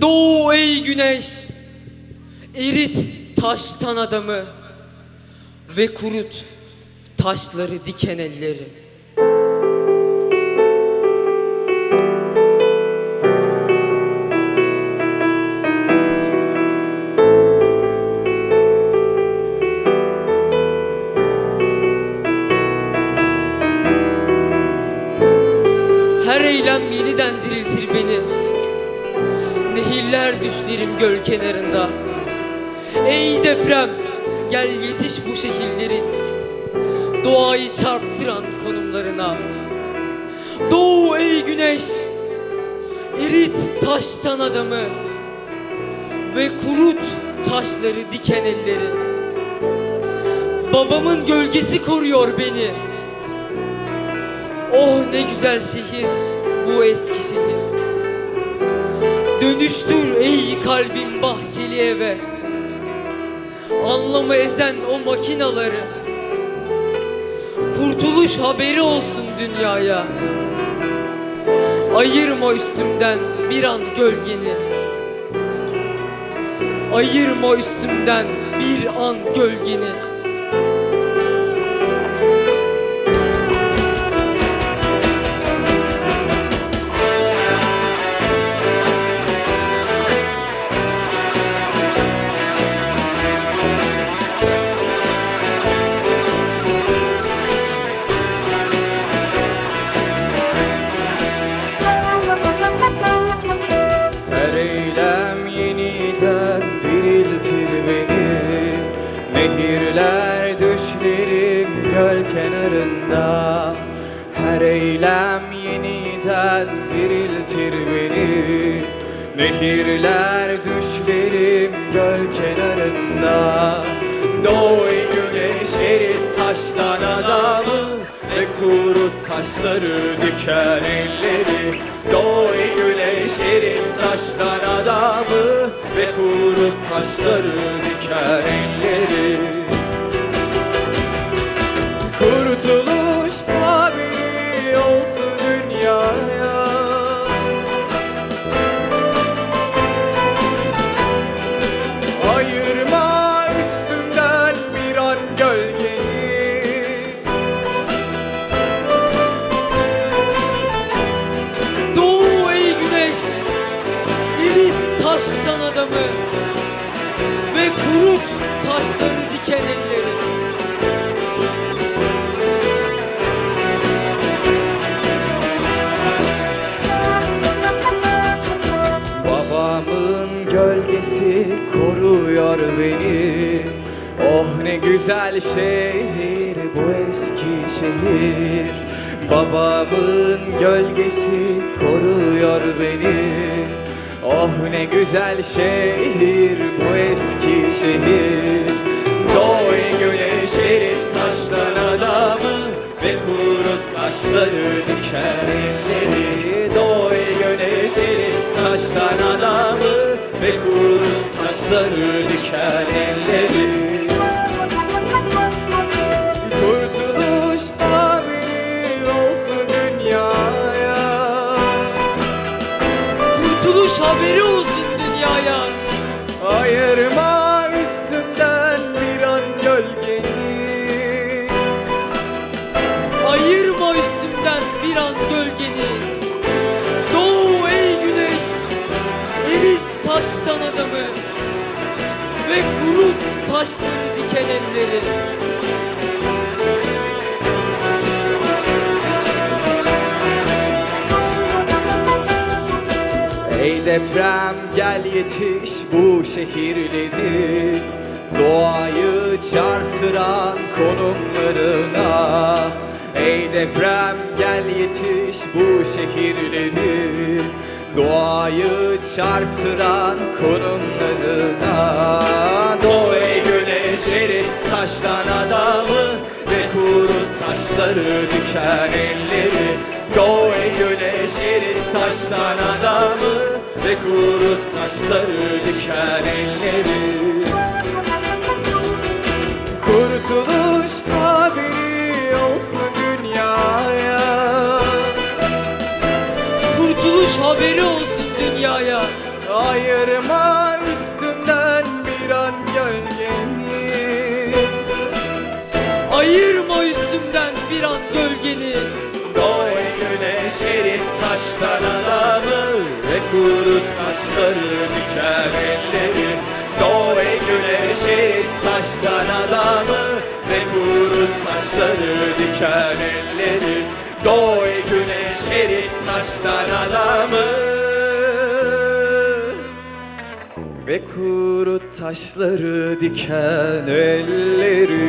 Doğu ey güneş, erit taştan adamı ve kurut taşları diken elleri. Beni. Nehirler düşlerim göl kenarında. Ey deprem, gel yetiş bu şehirlerin doğayı çarptıran konumlarına. Doğu ey güneş, erit taştan adamı ve kurut taşları diken elleri. Babamın gölgesi koruyor beni. Oh ne güzel şehir bu eski şehir. Dönüştür ey kalbim bahçeli eve. Anlamı ezen o makinaları. Kurtuluş haberi olsun dünyaya. Ayırma üstümden bir an gölgeni. Ayırma üstümden bir an gölgeni. Göl kenarında. Her eylem yeniden diriltir beni. Nehirler düşlerim göl kenarında. Doğu güneş erit taştan adamı. Ve kurut taşları diken elleri. Doğu güneş erit taştan adamı. Ve kurut taşları diken elleri Kurtuluş haberi olsun dünyaya Ayırma üstünden bir an gölgeni Doğu ey güneş, erit taştan adamı ve kurut taşları diken elleri. Gölgesi koruyor beni. Oh ne güzel şehir bu eski şehir. Babamın gölgesi koruyor beni. Oh ne güzel şehir bu eski şehir. Doğu güneş erit taştan adamı Ve kurut taşları diker elleri Ve kurut taşları diker elleri Kurtuluş haberi olsun dünyaya Kurtuluş haberi olsun dünyaya. Ve kurut taşları diken elleri. Ey deprem gel yetiş bu şehirleri. Doğayı çarptıran konumlarına. Ey deprem gel yetiş bu şehirleri Doğayı çarptıran konumlarına Doğu ey güneş erit taştan adamı Ve kurut taşları diken elleri Doğu ey güneş erit taştan adamı Ve kurut taşları diken elleri Kurtuluş Ayırma üstümden bir an gölgeni Ayırma üstümden bir an gölgeni Doğu güneş erit taştan adamı Ve kurut taşları diken elleri. Doğu güneş erit taştan adamı Ve kurut taşları diken elleri. Doğu güneş erit taştan adamı Ve kurut taşları diken elleri